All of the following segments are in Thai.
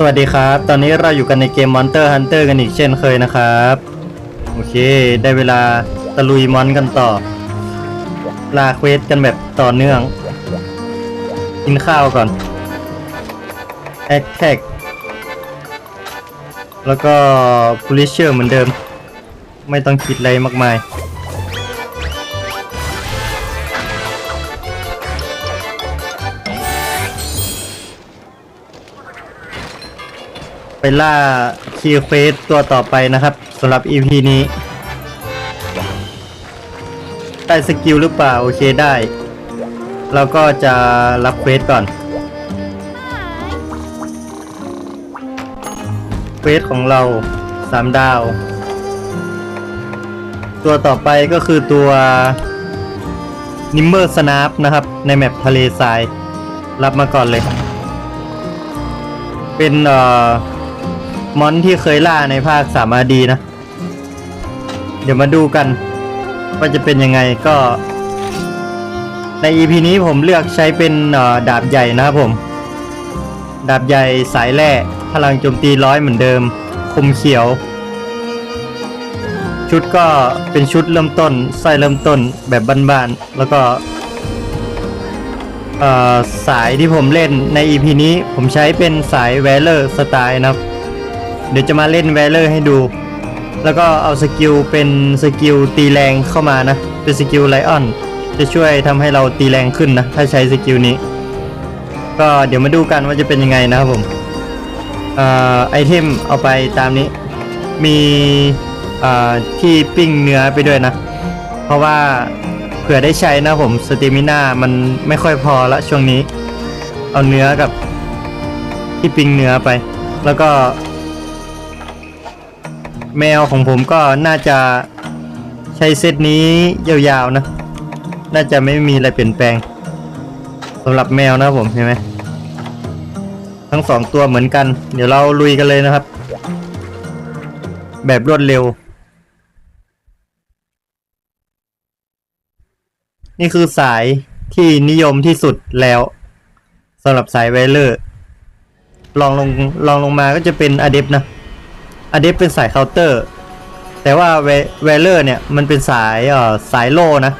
สวัสดีครับ ตอนนี้เราอยู่กันในเกม Monster Hunter กันอีกเช่นเคยนะครับ โอเค ได้เวลาตะลุยมอนกันต่อ ลาเควสกันแบบต่อเนื่อง กินข้าวก่อนแอคแท็กแล้วก็พูลิเชอร์เหมือนเดิม ไม่ต้องคิดอะไรมากมาย ล่าคีเควสตัวต่อไปนะครับสำหรับ EP นี้ ได้สกิลหรือเปล่า โอเคได้ เราก็จะรับเควสก่อน เควสของเรา3ดาว ตัวต่อไปก็คือตัวนิมเมอร์สนาฟนะครับ ในแมปทะเลทราย รับมาก่อนเลย เป็นเอ่อ มอนที่เคยล่าในภาคสามอาดีนะ เดี๋ยวมาดูกัน ว่าจะเป็นยังไงก็ ใน EP นี้ผมเลือกใช้เป็นดาบใหญ่นะครับผม ดาบใหญ่สายแร่พลังโจมตีร้อยเหมือนเดิม คมเขียว ชุดก็เป็นชุดเริ่มต้นไส้เริ่มต้นแบบบ้านๆแล้วก็สายที่ผมเล่นใน EP นี้ผมใช้เป็นสายแวลเลอร์สไตล์นะครับ เดี๋ยวจะมาเล่นแวลเลอร์ให้ดู แล้วก็เอาสกิลเป็นสกิลตีแรงเข้ามานะ เป็นสกิลไลออน จะช่วยทำให้เราตีแรงขึ้นนะ ถ้าใช้สกิลนี้ ก็เดี๋ยวมาดูกันว่าจะเป็นยังไงนะครับผมอ่อไอเทมเอาไปตามนี้ มีอ่อที่ปิ้งเนื้อไปด้วยนะ เพราะว่าเผื่อได้ใช้นะผมสเตมิน่ามันไม่ค่อยพอละช่วงนี้ เอาเนื้อกับที่ปิ้งเนื้อไป แล้วก็ แมวของผมก็น่าจะใช้เซตนี้ยาวๆนะ น่าจะไม่มีอะไรเปลี่ยนแปลงสำหรับแมวนะผมใช่ไหมทั้งสองตัวเหมือนกัน เดี๋ยวเราลุยกันเลยนะครับ แบบรวดเร็ว นี่คือสายที่นิยมที่สุดแล้วสำหรับสายไวเลอร์ลองลงลองลงมาก็จะเป็นอเดฟนะ อเดฟเป็นสายเคาน์เตอร์ แต่ว่าเวเวลเลอร์เนี่ยมันเป็นสายเอ่อสายโลนะ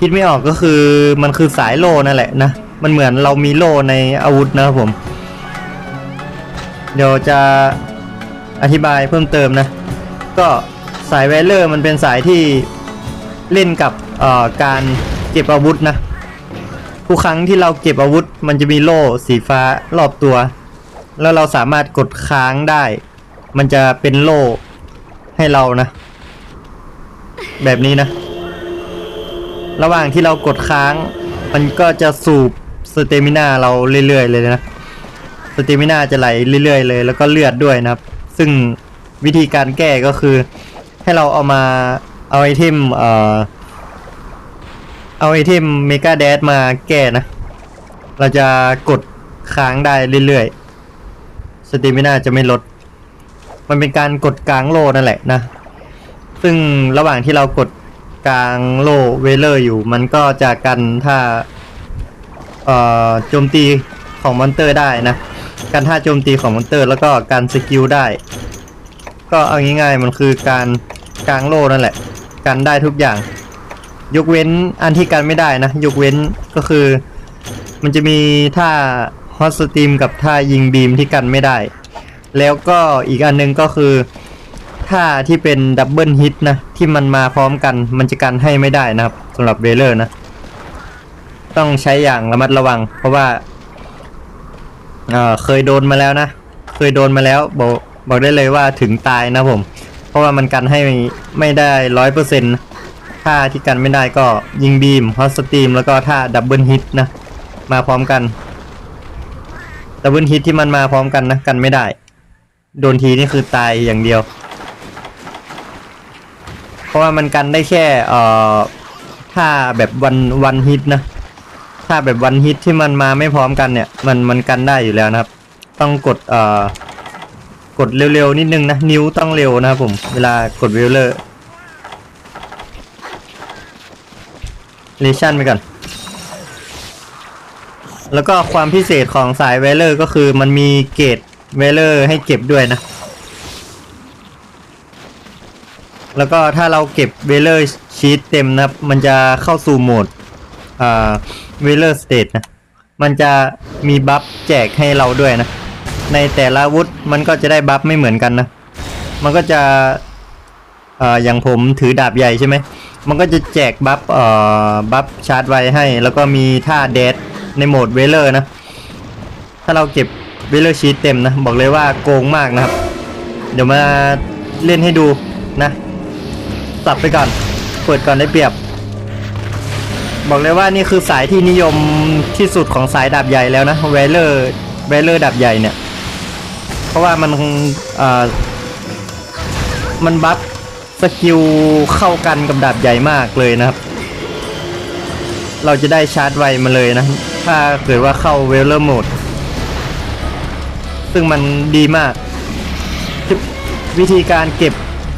คิดไม่ออกก็คือมันคือสายโลนั่นแหละนะ มันเหมือนเรามีโลในอาวุธนะครับผม เดี๋ยวจะอธิบายเพิ่มเติมนะ ก็สายเวเลอร์มันเป็นสายที่เล่นกับเอ่อการเก็บอาวุธนะ ทุกครั้งที่เราเก็บอาวุธมันจะมีโล่สีฟ้ารอบตัว แล้วเราสามารถกดค้างได้ มันจะเป็นโล่ให้เรานะ แบบนี้นะ ระหว่างที่เรากดค้าง มันก็จะสูบสเตมินาเราเรื่อยๆเลยนะสเตมินาจะไหลเรื่อยๆเลย แล้วก็เลือดด้วยนะครับ ซึ่งวิธีการแก้ก็คือ ให้เราเอามาเอาไอเทมเอ่อเอาไอเทมเมกาแดมาแก้นะ เราจะกดค้างได้เรื่อยๆสเตมินาจะไม่ลด มันเป็นการกดกลางโลนั่นแหละนะ ซึ่งระหว่างที่เรากดกลางโลเวเลอร์อยู่ มันก็จะกันถ้าเอ่อโจมตีของมอนเตอร์ได้นะ กันท่าโจมตีของมอนเตอร์ แล้วก็การสกิลได้ ก็เอาง่ายๆมันคือการกลางโลนั่นแหละ กันได้ทุกอย่าง ยกเว้นอันที่กันไม่ได้นะ ยกเว้นก็คือ มันจะมีท่าฮอตสตรีมกับท่ายิงบีมที่กันไม่ได้ แล้วก็อีกอันหนึงก็คือท่าที่เป็นดับเบิลฮิตนะ ที่มันมาพร้อมกันมันจะกันให้ไม่ได้นะครับสำหรับเวเลอร์นะ ต้องใช้อย่างระมัดระวัง เพราะว่าเเคยโดนมาแล้วนะ เคยโดนมาแล้วบอกบอกได้เลยว่าถึงตายนะผม เพราะว่ามันกันให้ไม่ได้ร้อยเปอร์เซ็นต์ท่าที่กันไม่ได้ก็ยิงบีมฮอสตีมแล้วก็ท่าดับเบิลฮิตนะ มาพร้อมกันดับเบิลฮิตที่มันมาพร้อมกันนะ กันไม่ได้ โดนทีนี่คือตายอย่างเดียว เพราะว่ามันกันได้แค่เอ่อถ้าแบบวันวันฮิตนะ ถ้าแบบวันฮิตที่มันมาไม่พร้อมกันเนี่ย มันมันกันได้อยู่แล้วนะครับ ต้องกดเอ่อกดเร็วๆนิดนึงนะ นิ้วต้องเร็วนะครับผม เวลากดเวลเลอร์เลชั่นไปก่อน แล้วก็ความพิเศษของสายเวลเลอร์ก็คือมันมีเกรด เวเลอร์ให้เก็บด้วยนะ แล้วก็ถ้าเราเก็บเวเลอร์ชีตเต็มนะครับ มันจะเข้าสู่โหมดอ่าเวเลอร์สเตทนะ มันจะมีบัฟแจกให้เราด้วยนะ ในแต่ละวุธมันก็จะได้บัฟไม่เหมือนกันนะ มันก็จะอ่าอย่างผมถือดาบใหญ่ใช่ไหม มันก็จะแจกบัฟเอ่อบัฟชาร์จไวให้ แล้วก็มีท่าเดดในโหมดเวเลอร์นะ ถ้าเราเก็บ วลเลอร์ชีตเต็มนะ บอกเลยว่าโกงมากนะครับ เดี๋ยวมาเล่นให้ดูนะสับไปก่อนเปิดก่อนได้เปรียบ บอกเลยว่านี่คือสายที่นิยมที่สุดของสายดาบใหญ่แล้วนะเวลเลอร์เวลเลอร์ดาบใหญ่เนี่ย เพราะว่ามันเอ่อมันบัฟสกิลเข้ากันกับดาบใหญ่มากเลยนะครับ เราจะได้ชาร์จไวมาเลยนะ ถ้าเกิดว่าเข้าเวลเลอร์โหมด ซึ่งมันดีมาก วิธีการเก็บ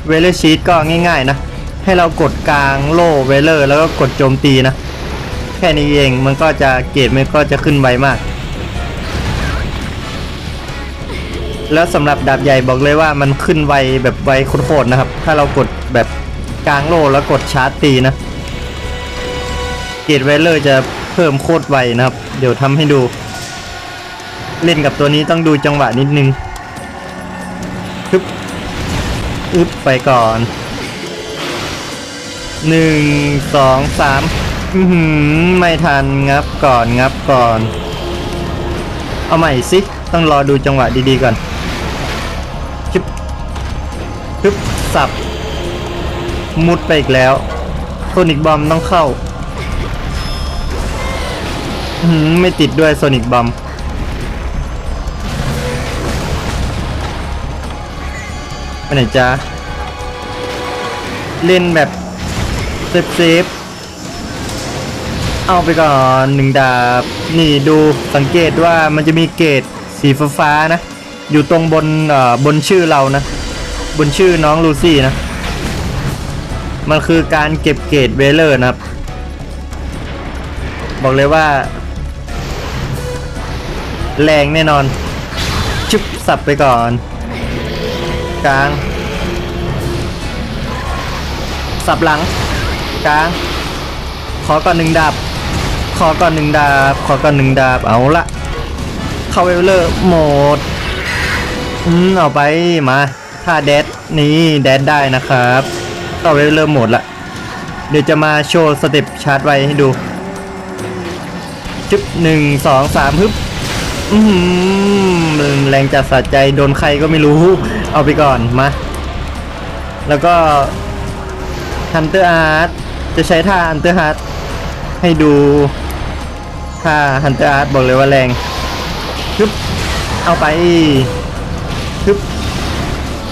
เวเลอร์ชีตก็ง่ายๆนะ ให้เรากดกลางโล่เวเลอร์แล้วก็กดโจมตีนะ แค่นี้เองมันก็จะเกรดมันก็จะขึ้นไวมาก แล้วสำหรับดาบใหญ่บอกเลยว่ามันขึ้นไวแบบไวโคตรนะครับ ถ้าเรากดแบบกลางโล่แล้วกดชาร์จตีนะ เกรดเวเลอร์จะเพิ่มโคตรไวนะครับ เดี๋ยวทำให้ดู เล่นกับตัวนี้ต้องดูจังหวะนิดนึงฮึบอึบไปก่อนหนึ่งสองสามอือหือไม่ทันงับก่อนงับก่อน เอาใหม่สิ ต้องรอดูจังหวะดีๆก่อนชึบฮึบสับ มุดไปอีกแล้วโซนิกบอมต้องเข้า อื้อหือไม่ติดด้วยโซนิกบอม ไปไหนจ๊ะเล่นแบบเซฟเซฟๆเอาไปก่อนหนึ่งดาบ นี่ดูสังเกตว่ามันจะมีเกรดสีฟ้าๆนะ อยู่ตรงบนบนชื่อเรานะ บนชื่อน้องลูซี่นะ มันคือการเก็บเกรดเวลเลอร์นะครับ บอกเลยว่า แรงแน่นอนชึบสับไปก่อน กลาง สับหลัง กลาง ขอก่อนหนึ่งดาบ ขอก่อนหนึ่งดาบ ขอก่อนหนึ่งดาบ เอาละเข้าเวลเลอร์โหมด อืม เอาไป มา ถ้าแดดนี่แดดได้นะครับเข้าเวลเลอร์โหมดละ เดี๋ยวจะมาโชว์สเต็ปชาร์จไวให้ดูจึ๊บหนึ่งสองสามฮึบ อือหือแรงจัดสะใจ โดนใครก็ไม่รู้ เอาไปก่อนมา แล้วก็ Hunter Art จะใช้ท่า Hunter Art ให้ดูท่า Hunter Art บอกเลยว่าแรงฮึบเอาไปฮึบ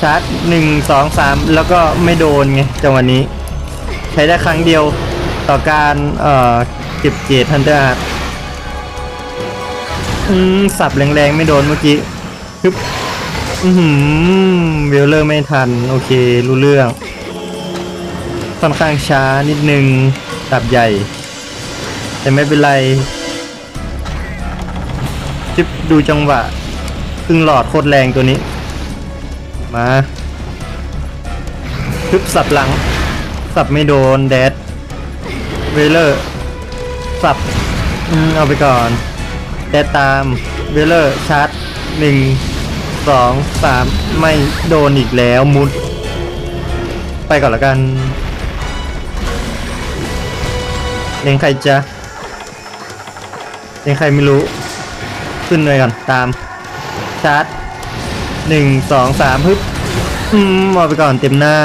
ชาร์จหนึ่งสองสามแล้วก็ไม่โดนไงจังหวะนี้ ใช้ได้ครั้งเดียวต่อการเอ่อเก็บเกรด Hunter Art อืมสับแรงๆ ไม่โดนเมื่อกี้ฮึบ อือหือเวลเลอร์ไม่ทัน โอเค รู้เรื่อง ค่อนข้างช้านิดนึงดับใหญ่ แต่ไม่เป็นไรจิบดูจังหวะครึ่งหลอดโคตรแรงตัวนี้ มาฮึบสับหลัง สับไม่โดนแดดเวลเลอร์ สับอืมเอาไปก่อนแต่ตามเวลเลอร์ชาร์จหนึ่ง สองสามไม่โดนอีกแล้วมุด ไปก่อนละกันเลี้ยงใครจะเลี้ยงใครไม่รู้ ขึ้นเลยก่อนตาม ชาร์จหนึ่งสองสามฮึบอืมเอาไปก่อนเต็มหน้า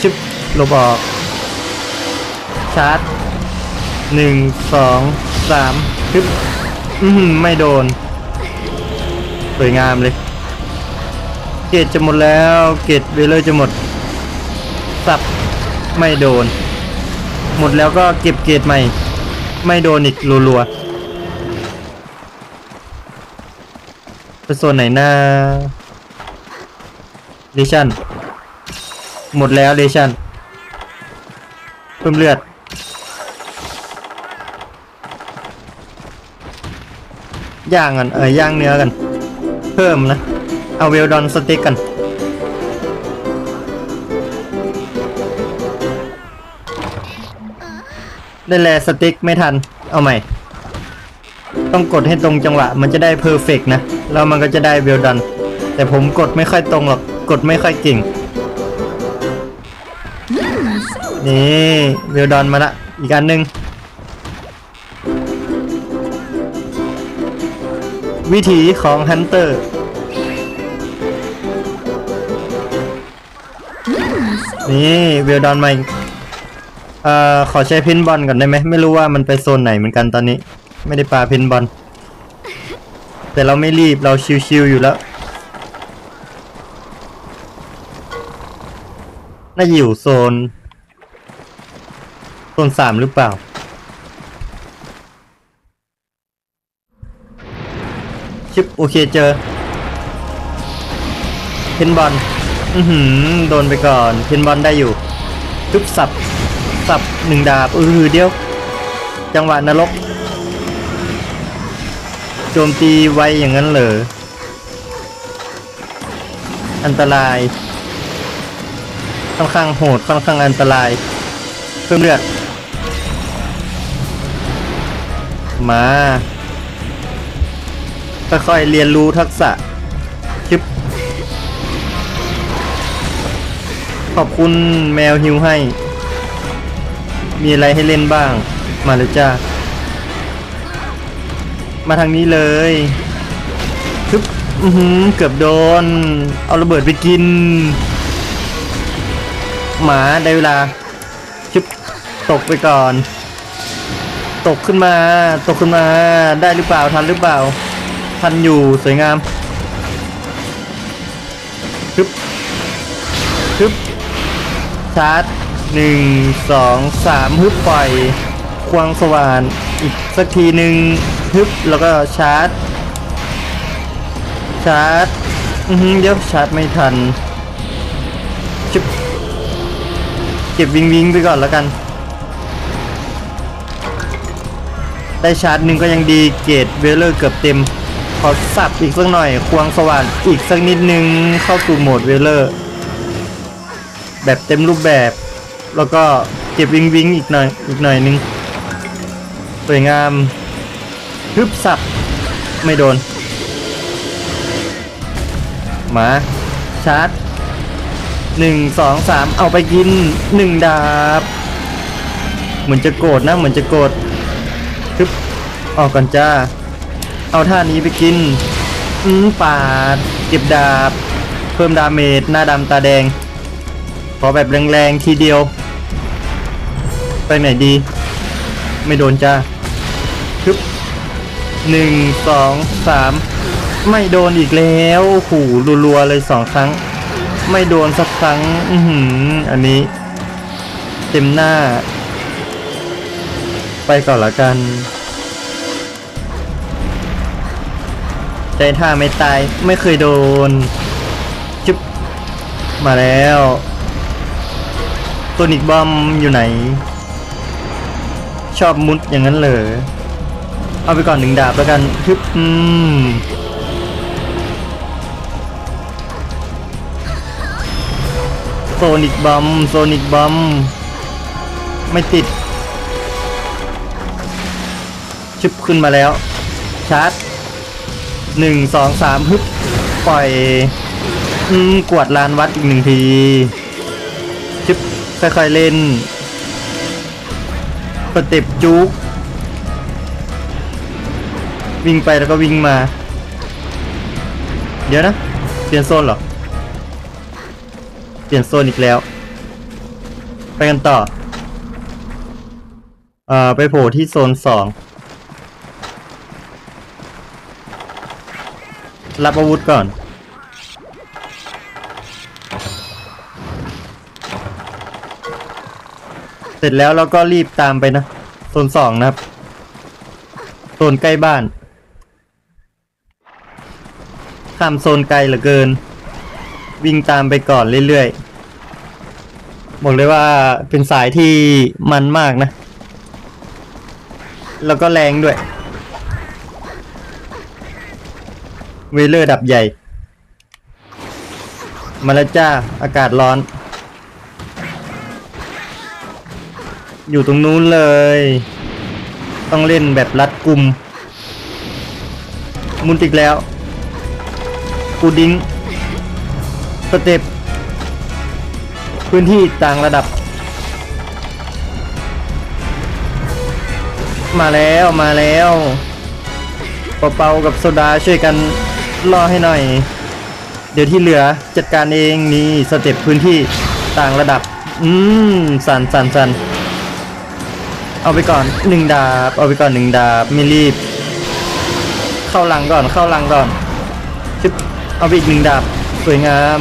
ชึบลบออก ชาร์จหนึ่งสองสามฮึบอืมไม่โดนสวยงามเลย เกตจะหมดแล้ว เกตเวลเลอร์จะหมด สับไม่โดน หมดแล้วก็เก็บเกตใหม่ ไม่โดนอีกรัวๆไปโซนไหนหน้าเลชั่น หมดแล้วเลชั่น เพิ่มเลือดย่างกันเออย่างเนื้อกัน เพิ่มนะ เอาเวลดอนสต็กกัน ได้แลสต็กไม่ทัน เอาใหม่ ต้องกดให้ตรงจังหวะ มันจะได้เพอร์เฟกนะ แล้วมันก็จะได้เวลดอน แต่ผมกดไม่ค่อยตรงหรอก กดไม่ค่อยเก่ง นี่เวลดอนมาละ อีกอันหนึ่งวิถีของฮันเตอร์ นี่เวลดอนมาอีกเอ่อขอใช้เพนบอลก่อนได้ไหมไม่รู้ว่ามันไปโซนไหนเหมือนกันตอนนี้ ไม่ได้ปาเพนบอลแต่เราไม่รีบเราชิวๆอยู่แล้วน่าอยู่โซน โซนสามหรือเปล่า ชิปโอเคเจอเพนบอล อือหือโดนไปก่อนเพนบอลได้อยู่ทุบสับสับหนึ่งดาบเออเดียว จังหวะนรกโจมตีไวอย่างนั้นเหรออันตรายค่อนข้างโหดค่อนข้างอันตรายเพิ่มเลือดมาค่อยๆเรียนรู้ทักษะ ขอบคุณแมวฮิวให้ มีอะไรให้เล่นบ้าง มาเลยจ้า มาทางนี้เลยชึบอือหือเกือบโดน เอาระเบิดไปกิน หมาได้เวลาชึบตกไปก่อน ตกขึ้นมา ตกขึ้นมา ได้หรือเปล่า ทันหรือเปล่า ทันอยู่ สวยงามฮึบฮึบ ชาร์จหนึ่งสองสามฮึบปล่อย ควงสว่านอีกสักทีหนึ่งฮึบแล้วก็ชาร์จ ชาร์จอือหือเดี๋ยวชาร์จไม่ทันชึบเก็บวิงวิงไปก่อนแล้วกัน ได้ชาร์จหนึ่งก็ยังดีเกรดเวลเลอร์เกือบเต็ม ขอสับอีกสักหน่อย ควงสว่านอีกสักนิดนึงเข้าสู่โหมดเวลเลอร์ แบบเต็มรูปแบบ แล้วก็เก็บวิงวิงอีกหน่อยอีกหน่อยนึงสวยงามฮึบสับไม่โดน มาชาร์จหนึ่งสองสามเอาไปกินหนึ่งดาบ เหมือนจะโกรธนะเหมือนจะโกรธฮึบออกก่อนจ้า เอาท่านี้ไปกิน อืมปาด เก็บดาบ เพิ่มดาเมจหน้าดำตาแดง ขอแบบแรงๆทีเดียว ไปไหนดี ไม่โดนจ้าฮึบหนึ่งสองสามไม่โดนอีกแล้วขู่รัวๆเลยสองครั้ง ไม่โดนสักครั้ง อือหืออันนี้ เต็มหน้า ไปก่อนละกัน ใจท่าไม่ตาย ไม่เคยโดน จุ๊บมาแล้ว ตัวนิกบอมอยู่ไหน ชอบมุดอย่างนั้นเลยเอาไปก่อนหนึ่งดาบแล้วกันทึบอืมโซนิกบอมโซนิกบอมไม่ติดชึบขึ้นมาแล้ว ชาร์จหนึ่งสองสามฮึบปล่อย อืม กวาดลานวัดอีกหนึ่งทีชึบ ค่อยๆเล่นสเต็ปจุกวิ่งไปแล้วก็วิ่งมา เดี๋ยวนะ เปลี่ยนโซนเหรอ เปลี่ยนโซนอีกแล้ว ไปกันต่อ อ่อไปโผล่ที่โซนสองรับอาวุธก่อน เสร็จแล้วเราก็รีบตามไปนะโซนสองนะครับโซนใกล้บ้านข้ามโซนไกลเหลือเกิน วิ่งตามไปก่อนเรื่อยๆบอกเลยว่าเป็นสายที่มันมากนะ แล้วก็แรงด้วย เวเลอร์ดับใหญ่ มาแล้วจ้า อากาศร้อน อยู่ตรงนู้นเลย ต้องเล่นแบบรัดกลุ่ม มุนติกแล้ว กูดิ้งสเต็ปพื้นที่ต่างระดับ มาแล้วมาแล้วเปาๆกับโซดาช่วยกันล่อให้หน่อย เดี๋ยวที่เหลือจัดการเองนี่สเต็ปพื้นที่ต่างระดับ อืมสันสันสัน เอาไปก่อนหนึ่งดาบ เอาไปก่อนหนึ่งดาบไม่รีบ เข้าหลังก่อนเข้าหลังก่อนชึบเอาไปอีกหนึ่งดาบสวยงาม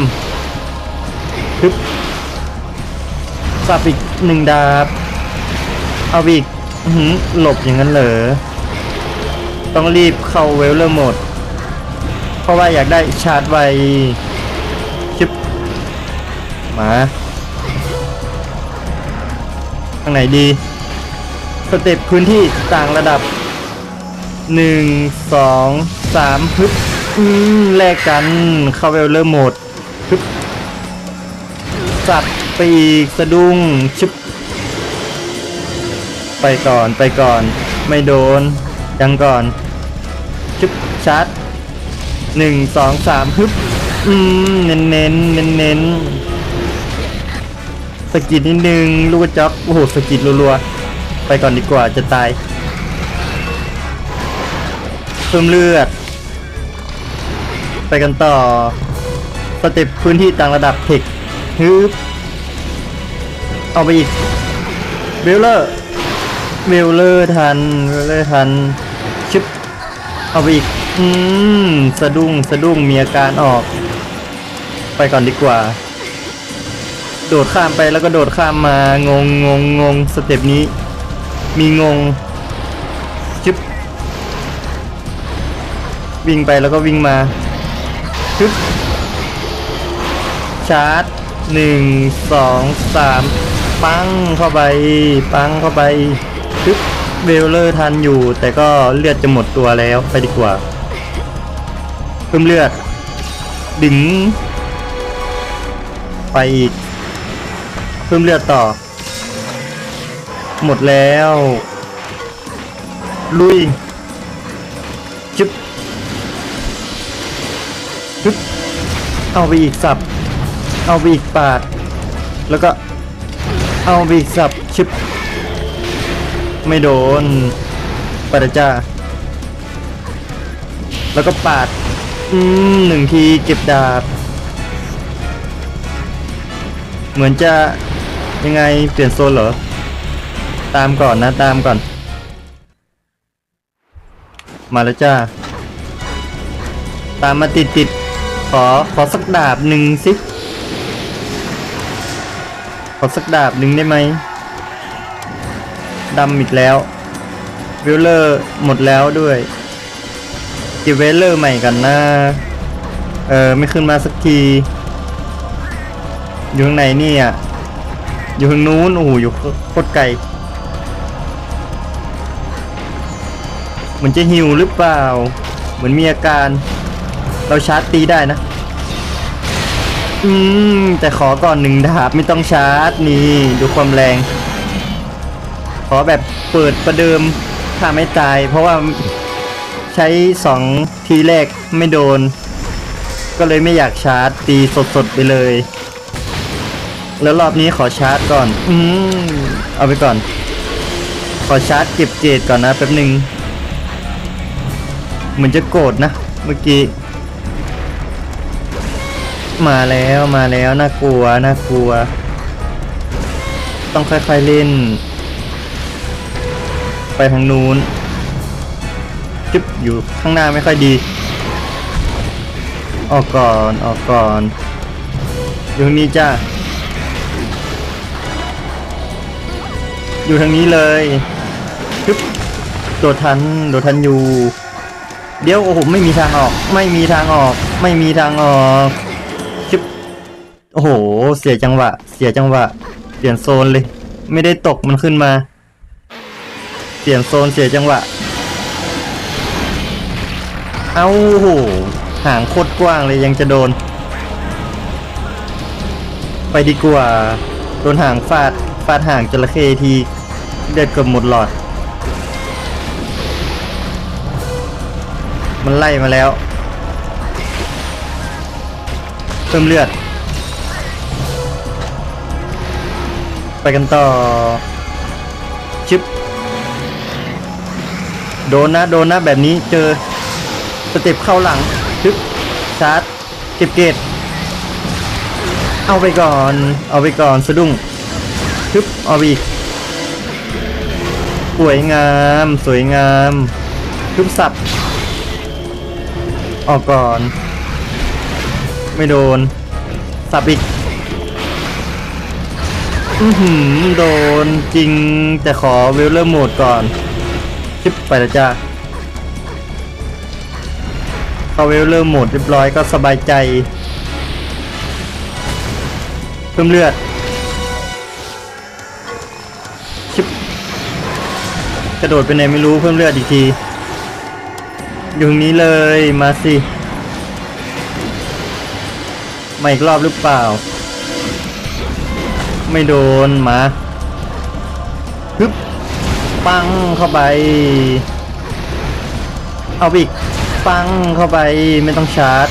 ชึบสับอีกหนึ่งดาบ เอาไปอีกอื้อหือหลบอย่างนั้นเหรอต้องรีบเข้าเวลเลอร์โหมด เพราะว่าอยากได้ชาร์จไวชึบมาทางไหนดี เต็ปพื้นที่ต่างระดับหนึ่งสองสามฮึบอืมแลกกันเข้าเวลเลอร์โหมดฮึบสับไปอีกสะดุ้งชึบไปก่อนไปก่อน ไม่โดน ยังก่อนชึบชาร์จหนึ่งสองสามฮึบอืมเน้นเน้นเน้นเน้นสกิดนิดนึงลูกจ็อกโอ้โหสกิดรัวๆ ไปก่อนดีกว่าจะตายเพิ่มเลือด ไปกันต่อสเต็ปพื้นที่ต่างระดับเทคฮึบเอาไปอีกเวลเลอร์เวลเลอร์ทันเวลเลอร์ทันชึบเอาไปอีกอืมสะดุ้งสะดุ้งมีอาการออก ไปก่อนดีกว่า โดดข้ามไปแล้วก็โดดข้ามมางงงงงงสเต็ปนี้ มีงงชึบวิ่งไปแล้วก็วิ่งมาชึบชาร์จหนึ่งสองสามปังเข้าไป ปังเข้าไปชึบเวลเลอร์ทันอยู่ แต่ก็เลือดจะหมดตัวแล้วไปดีกว่าเพิ่มเลือด ดึง ไปอีก เพิ่มเลือดต่อ หมดแล้ว ลุยจึ๊บจึ๊บเอาไปอีกสับ เอาไปอีกปาด แล้วก็ เอาไปอีกสับชึบ ไม่โดนปาดจ้า แล้วก็ปาด อืมหนึ่งทีเก็บดาบ เหมือนจะยังไงเปลี่ยนโซนเหรอ ตามก่อนนะตามก่อน มาแล้วจ้า ตามมาติดติดขอขอสักดาบหนึ่งสิ ขอสักดาบหนึ่งได้ไหมดำอีกแล้ววิลเลอร์หมดแล้วด้วยเก็บเวลเลอร์ใหม่กันนะเออไม่ขึ้นมาสักทีอยู่ข้างในนี่อะอยู่ข้างนู้นโอ้โหอยู่โคตรไกล มือนจะหิวหรือเปล่า เหมือนมีอาการ เราชาร์จตีได้นะ อืม แต่ขอก่อนหนึ่งดาบไม่ต้องชาร์จนี่ ดูความแรง ขอแบบเปิดประเดิมถ้าไม่ตาย เพราะว่าใช้สองทีแรกไม่โดน ก็เลยไม่อยากชาร์จตีสดๆไปเลย แล้วรอบนี้ขอชาร์จก่อน อืม เอาไปก่อน ขอชาร์จเก็บเกรดก่อนนะแป๊บหนึ่ง เหมือนจะโกรธนะ เมื่อกี้ มาแล้วมาแล้วน่ากลัวน่ากลัว ต้องค่อยๆเล่น ไปทางนู้นจึ๊บอยู่ข้างหน้าไม่ค่อยดี ออกก่อนออกก่อนอยู่ทางนี้จ้าอยู่ทางนี้เลยจึ๊บโดดทัน โดดทันอยู่ เดี๋ยวโอ้โหไม่มีทางออก ไม่มีทางออก ไม่มีทางออกชึบโอ้โห เสียจังหวะ เสียจังหวะ เปลี่ยนโซนเลย ไม่ได้ตกมันขึ้นมา เปลี่ยนโซนเสียจังหวะ เอาโอ้โหหางโคตรกว้างเลยยังจะโดน ไปดีกว่า โดนห่างฟาดฟาดห่างจระเข้ทีเลือดเกือบหมดหลอด มันไล่มาแล้ว เพิ่มเลือด ไปกันต่อ ชิป โดนนะ โดนนะแบบนี้เจอสเต็ปเข้าหลังชึบชาร์จเก็บเกตเอาไปก่อน เอาไปก่อนสะดุ้งชึบเอาไปอีกสวยงาม สวยงามชึบสับ ออกก่อน ไม่โดน สับอีก อือหือโดนจริง แต่ขอเวลเลอร์โหมดก่อน ชิปไปแล้วจ้าเข้าเวลเลอร์โหมดเรียบร้อยก็สบายใจ เพิ่มเลือด ชิปกระโดดไปไหนไม่รู้เพิ่มเลือดอีกที อยู่ตรงนี้เลยมาสิ มาอีกรอบหรือเปล่า ไม่โดนมาฮึบปังเข้าไป เอาอีกปังเข้าไปไม่ต้องชาร์จ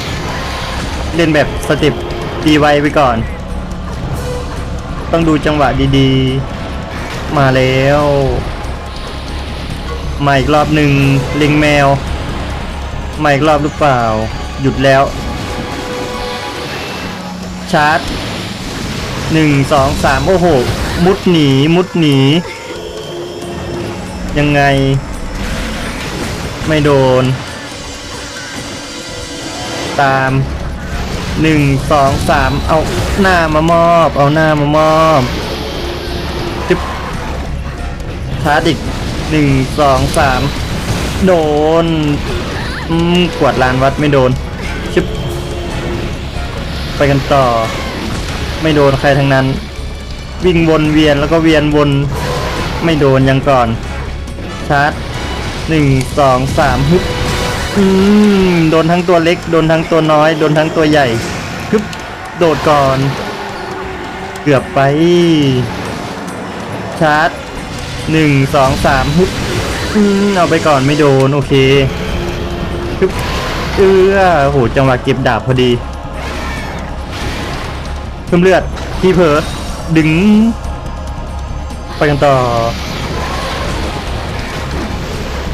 เล่นแบบสเต็ปดีไวไปก่อน ต้องดูจังหวะดีๆ มาแล้ว มาอีกรอบหนึ่งลิงแมว มาอีกรอบหรือเปล่า หยุดแล้ว ชาร์จหนึ่งสองสามโอ้โห มุดหนี มุดหนี ยังไง ไม่โดน ตามหนึ่งสองสามเอาหน้ามามอบ เอาหน้ามามอบจึ๊บชาร์จอีกหนึ่งสองสามโดน อืมกวาดลานวัดไม่โดนชึบไปกันต่อ ไม่โดนใครทั้งนั้น วิ่งวนเวียนแล้วก็เวียนวน ไม่โดนยังก่อน ชาร์จหนึ่งสองสามฮึบอืมโดนทั้งตัวเล็ก โดนทั้งตัวน้อย โดนทั้งตัวใหญ่ฮึบโดดก่อน เกือบไป ชาร์จหนึ่งสองสามฮึบอืมเอาไปก่อนไม่โดน โอเค ฮึบเอื้อโหจังหวะเก็บดาบพอดีเพิ่มเลือดที่เผลอดึง ไปกันต่อ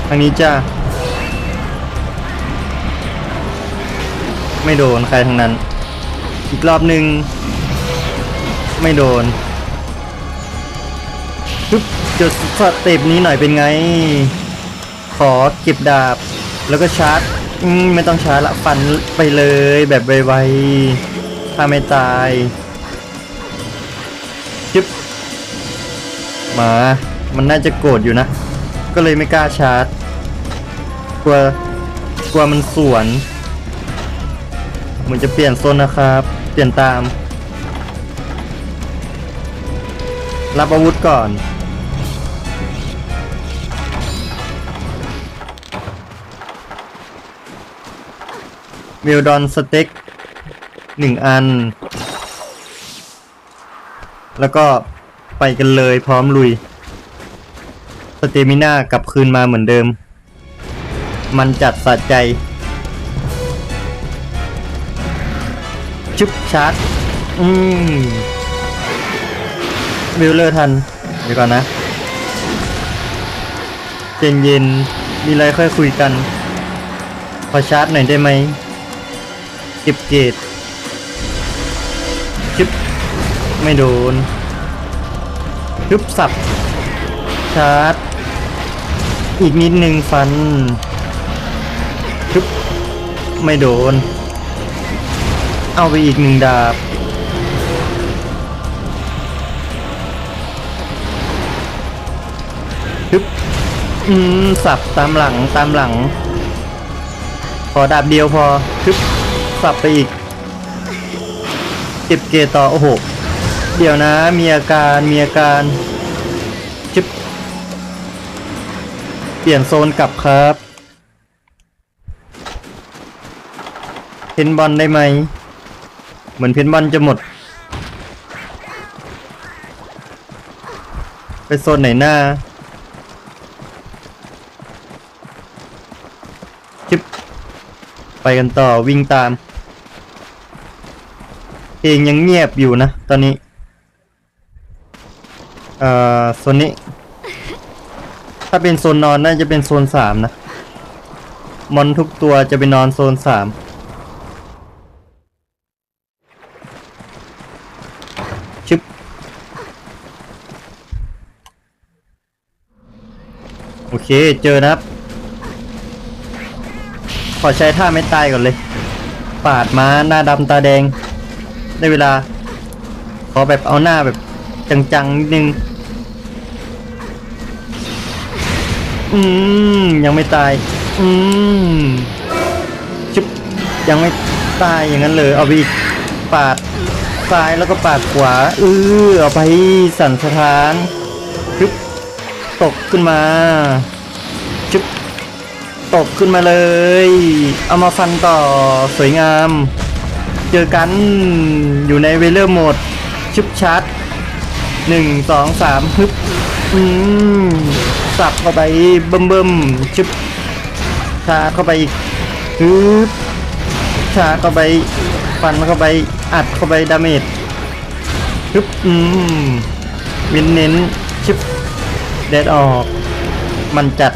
ทางนี้จ้าไม่โดนใครทั้งนั้น อีกรอบหนึ่งไม่โดนปึ๊บจุดสเต็ปนี้หน่อยเป็นไง ขอเก็บดาบ แล้วก็ชาร์จอืมไม่ต้องชาร์จละฟันไปเลยแบบไวๆถ้าไม่ตายจึ๊บหมา มันน่าจะโกรธอยู่นะ ก็เลยไม่กล้าชาร์จ กลัว กลัวมันสวน เหมือนจะเปลี่ยนโซนนะครับ เปลี่ยนตาม รับอาวุธก่อน เวลดอนสเต็กหนึ่งอัน แล้วก็ไปกันเลยพร้อมลุย สเตมิน่ากลับคืนมาเหมือนเดิม มันจัดสะใจ ชุบชาร์จ อืมวิลเลอร์ทัน เดี๋ยวก่อนนะเย็นเย็นๆมีอะไรค่อยคุยกัน ขอชาร์จหน่อยได้ไหม เก็บเกตชิบไม่โดนฮึบสับชาร์จ อีกนิดหนึ่งฟันฮึบไม่โดน เอาไปอีกหนึ่งดาบฮึบอืม สับตามหลังตามหลัง ขอดาบเดียวพอฮึบ สับไปอีกเก็บเกตต่อโอ้โห เดี๋ยวนะ มีอาการมีอาการจึบเปลี่ยนโซนกลับครับ เพนบอลได้ไหม เหมือนเพนบอลจะหมด ไปโซนไหนหน้าจิบไปกันต่อวิ่งตาม เพลงยังเงียบอยู่นะ ตอนนี้ เอ่อโซนนี้ ถ้าเป็นโซนนอนน่าจะเป็นโซนสามนะ มอนทุกตัวจะไปนอนโซนสามชึบ โอเค เจอนะครับ ขอใช้ท่าไม่ตายก่อนเลย ปาดม้าหน้าดำตาแดง ได้เวลา ขอแบบเอาหน้าแบบจังๆนิดนึง อืม ยังไม่ตาย อืมชุบยังไม่ตายอย่างนั้นเลยเอาไปอีก ปาดซ้ายแล้วก็ปาดขวาเออเอาไปสั่นสถานชุบตกขึ้นมาชุบตกขึ้นมาเลย เอามาฟันต่อสวยงาม เจอกันอยู่ในเวเลอร์โหมดชุบชัดหนึ่งสองสามฮึบอืมสับเข้าไปเบิ่มเบิ่มชุบชาเข้าไปอีกฮึบชาเข้าไปฟันเข้าไปอัดเข้าไปดาเมจฮึบอืมเน้นเน้นชุบเด็ดออก มันจัด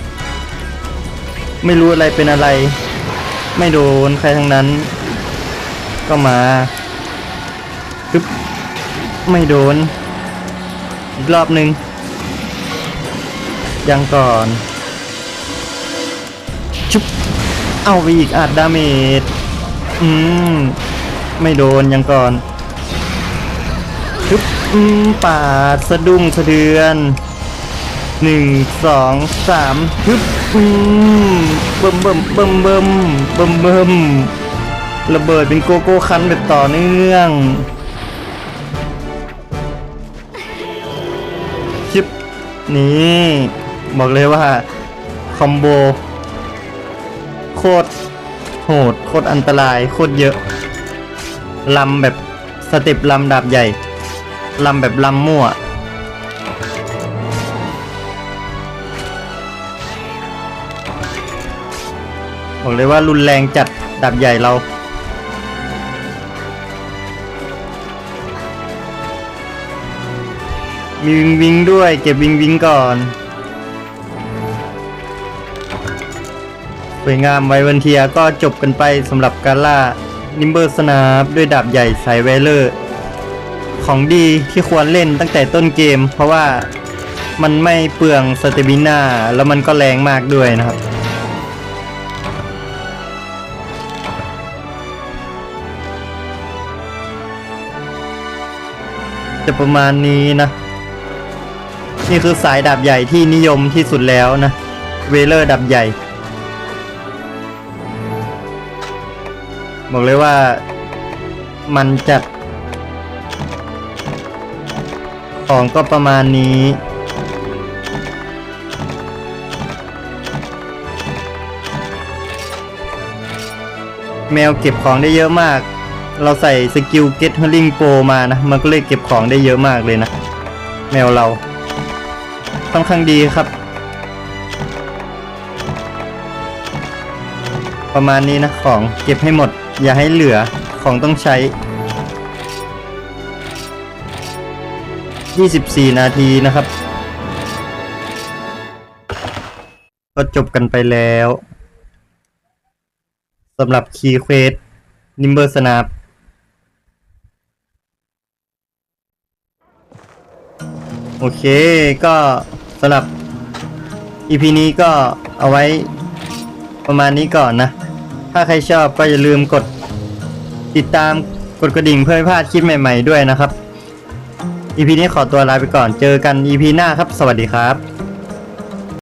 ไม่รู้อะไรเป็นอะไร ไม่โดนใครทั้งนั้น ก็มาฮึบไม่โดน อีกรอบหนึ่งยังก่อนชุบเอาไปอีกอัดดาเมจอืมไม่โดนยังก่อนชุบอืมปาดสะดุ้งสะเทือนหนึ่งสองสามฮึบอืมเบิ่มเบิ่มเบิ่มเบิ่มเบิ่มเบิ่ม ระเบิดเป็นโกโก้คันแบบต่อเนื่องชิปนี่บอกเลยว่า คอมโบ โคตรโหด โคตรอันตราย โคตรเยอะลำแบบสเต็ปลำดาบใหญ่ลำแบบลำมั่วบอกเลยว่ารุนแรงจัดดาบใหญ่เรา มีวิงวิงด้วย เก็บวิงวิงก่อนสวยงามไววันเทียก็จบกันไปสำหรับการล่านิมเบอร์สนาบด้วยดาบใหญ่สายเวเลอร์ ของดีที่ควรเล่นตั้งแต่ต้นเกม เพราะว่ามันไม่เปลืองสเตมิน่าแล้วมันก็แรงมากด้วยนะครับจะประมาณนี้นะ นี่คือสายดาบใหญ่ที่นิยมที่สุดแล้วนะ เวเลอร์ดาบใหญ่ บอกเลยว่ามันจัด ของก็ประมาณนี้แมวเก็บของได้เยอะมาก เราใส่สกิล Get Healing Pro มานะ มันก็เลยเก็บของได้เยอะมากเลยนะ แมวเรา ค่อนข้างดีครับ ประมาณนี้นะของเก็บให้หมด อย่าให้เหลือของต้องใช้ 24 นาทีนะครับ ก็จบกันไปแล้วสำหรับคีย์เควสนิมเบอร์สนาปโอเค ก็ สำหรับ EP นี้ก็เอาไว้ประมาณนี้ก่อนนะ ถ้าใครชอบก็อย่าลืมกดติดตามกดกระดิ่งเพื่อไม่พลาดคลิปใหม่ๆด้วยนะครับ EP นี้ขอตัวลาไปก่อน เจอกัน EP หน้าครับ สวัสดีครับ